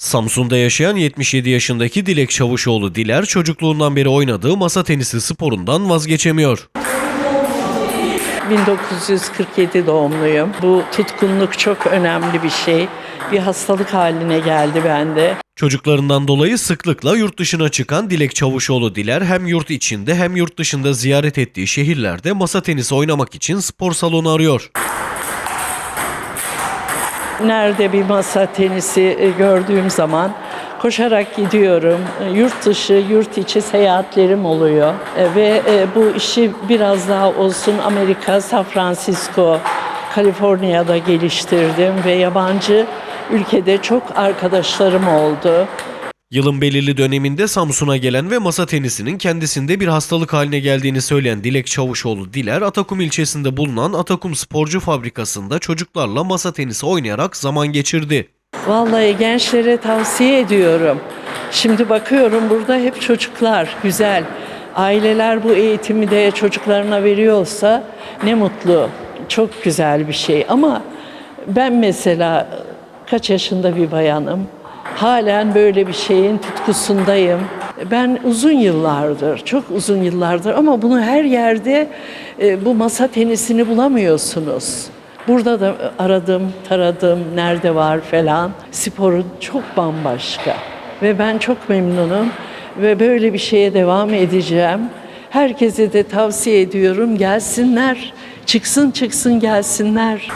Samsun'da yaşayan 77 yaşındaki Dilek Çavuşoğlu Diler çocukluğundan beri oynadığı masa tenisi sporundan vazgeçemiyor. 1947 doğumluyum. Bu tutkunluk çok önemli bir şey. Bir hastalık haline geldi bende. Çocuklarından dolayı sıklıkla yurt dışına çıkan Dilek Çavuşoğlu Diler hem yurt içinde hem yurt dışında ziyaret ettiği şehirlerde masa tenisi oynamak için spor salonu arıyor. Nerede bir masa tenisi e, gördüğüm zaman koşarak gidiyorum. E, Yurt dışı, yurt içi seyahatlerim oluyor. E, Ve bu işi biraz daha olsun Amerika, San Francisco, Kaliforniya'da geliştirdim ve yabancı ülkede çok arkadaşlarım oldu. Yılın belirli döneminde Samsun'a gelen ve masa tenisinin kendisinde bir hastalık haline geldiğini söyleyen Dilek Çavuşoğlu Diler, Atakum ilçesinde bulunan Atakum Sporcu Fabrikası'nda çocuklarla masa tenisi oynayarak zaman geçirdi. Vallahi gençlere tavsiye ediyorum. Şimdi bakıyorum burada hep çocuklar, güzel. Aileler bu eğitimi de çocuklarına veriyorsa ne mutlu. Çok güzel bir şey ama ben mesela kaç yaşında bir bayanım. Halen böyle bir şeyin tutkusundayım. Ben uzun yıllardır, çok uzun yıllardır ama bunu her yerde e, bu masa tenisini bulamıyorsunuz. Burada da aradım, taradım, nerede var falan. Sporun çok bambaşka. Ve ben çok memnunum ve böyle bir şeye devam edeceğim. Herkese de tavsiye ediyorum gelsinler, çıksın çıksın gelsinler.